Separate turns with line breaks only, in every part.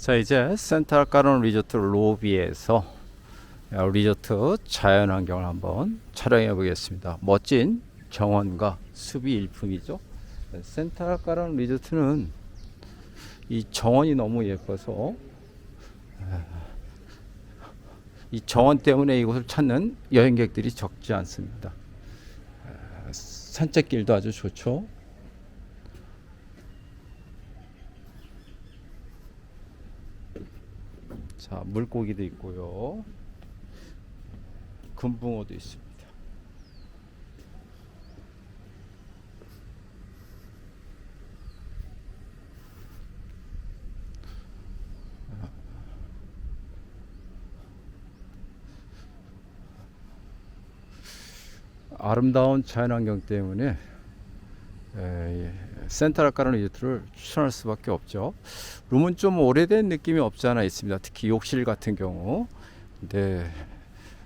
자 이제 센트럴 가론 리조트 로비에서 리조트 자연환경을 한번 촬영해 보겠습니다. 멋진 정원과 숲이 일품이죠. 센트럴 가론 리조트는 이 정원이 너무 예뻐서 이 정원 때문에 이곳을 찾는 여행객들이 적지 않습니다. 산책길도 아주 좋죠. 자, 물고기도 있고요. 금붕어도 있습니다. 아름다운 자연환경 때문에 에, 가는 리조트를 추천할 수밖에 없죠. 룸은 좀 오래된 느낌이 없지 않아 있습니다. 특히 욕실 같은 경우. 근데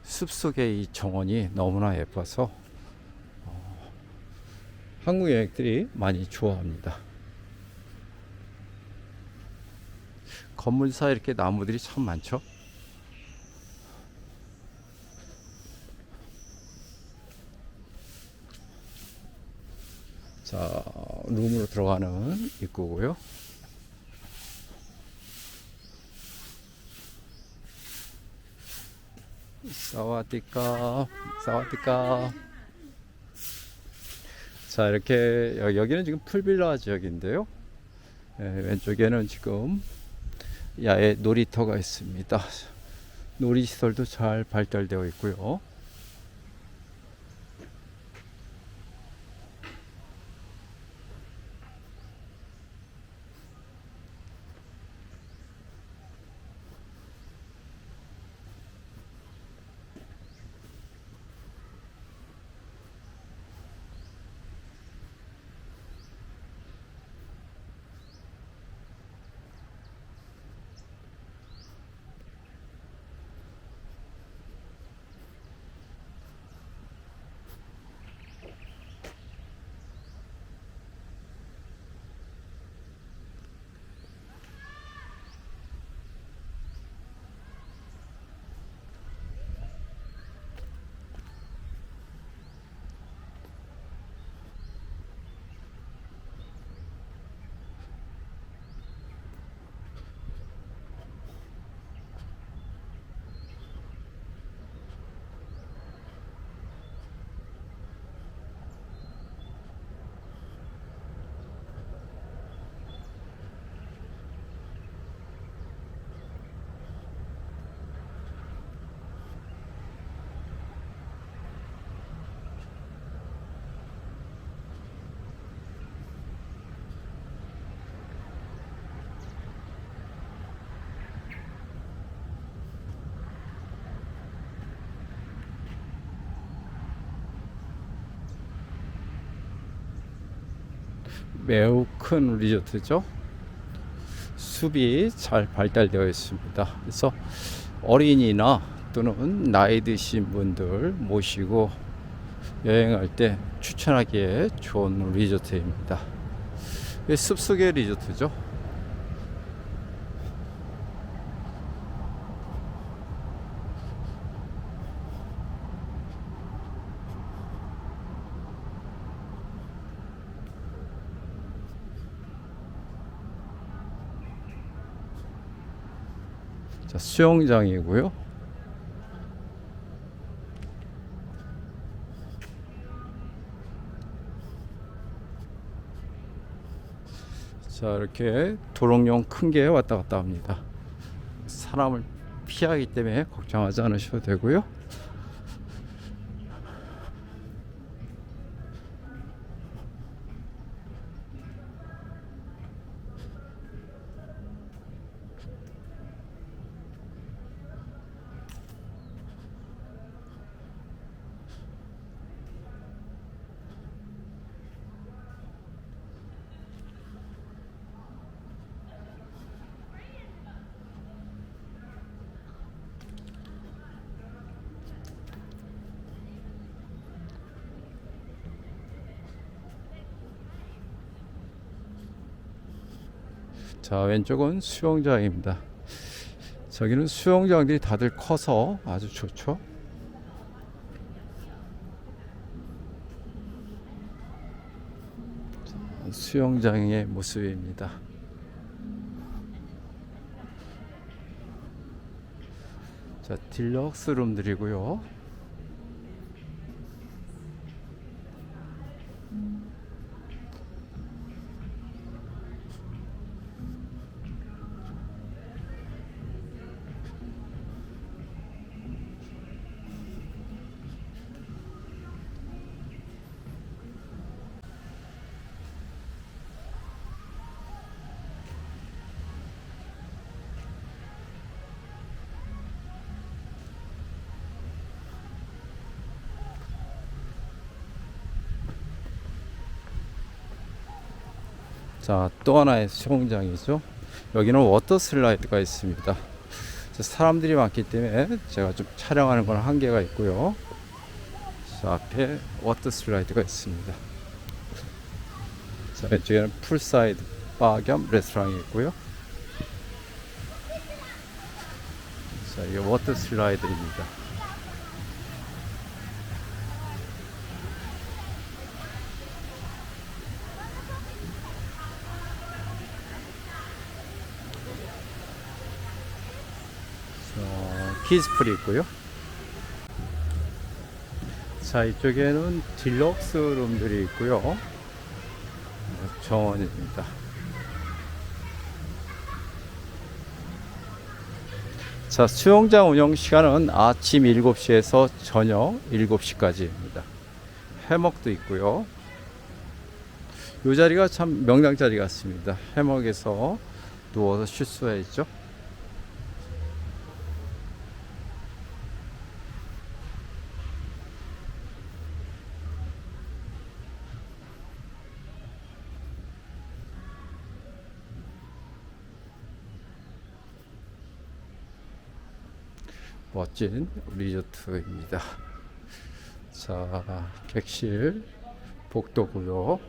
숲속의 이 정원이 너무나 예뻐서 어, 한국 여행들이 많이 좋아합니다. 건물 사이 이렇게 나무들이 참 많죠. 자, 룸으로 들어가는 입구고요. 사와디카, 사와디카. 자, 이렇게 여- 여기는 지금 풀빌라 지역인데요. 예, 왼쪽에는 지금 야외 놀이터가 있습니다. 놀이시설도 잘 발달되어 있고요. 매우 큰 리조트죠. 숲이 잘 발달되어 있습니다. 그래서 어린이나 또는 나이 드신 분들 모시고 여행할 때 추천하기에 좋은 리조트입니다. 숲속의 리조트죠. 자, 수영장이고요. 자, 이렇게 도롱뇽 큰 게 왔다 갔다 합니다. 사람을 피하기 때문에 걱정하지 않으셔도 되고요. 자, 왼쪽은 수영장입니다. 저기는 수영장들이 다들 커서 아주 좋죠. 자, 수영장의 모습입니다. 자, 딜럭스 룸들이고요. 자, 또 하나의 수영장이죠. 여기는 워터 슬라이드가 있습니다. 자, 사람들이 많기 때문에 제가 좀 촬영하는 건 한계가 있고요. 자, 앞에 워터 슬라이드가 있습니다. 자, 왼쪽에는 풀사이드 바 겸 레스토랑이 있고요. 자, 이게 워터 슬라이드입니다. 키즈풀이 있고요. 자, 이쪽에는 딜럭스 룸들이 있고요. 네, 정원입니다. 자, 수영장 운영 시간은 아침 7시에서 저녁 7시까지입니다. 해먹도 있고요. 이 자리가 참 명당 자리 같습니다. 해먹에서 누워서 쉴 수가 있죠. 멋진 리조트입니다. 자, 객실 복도고요.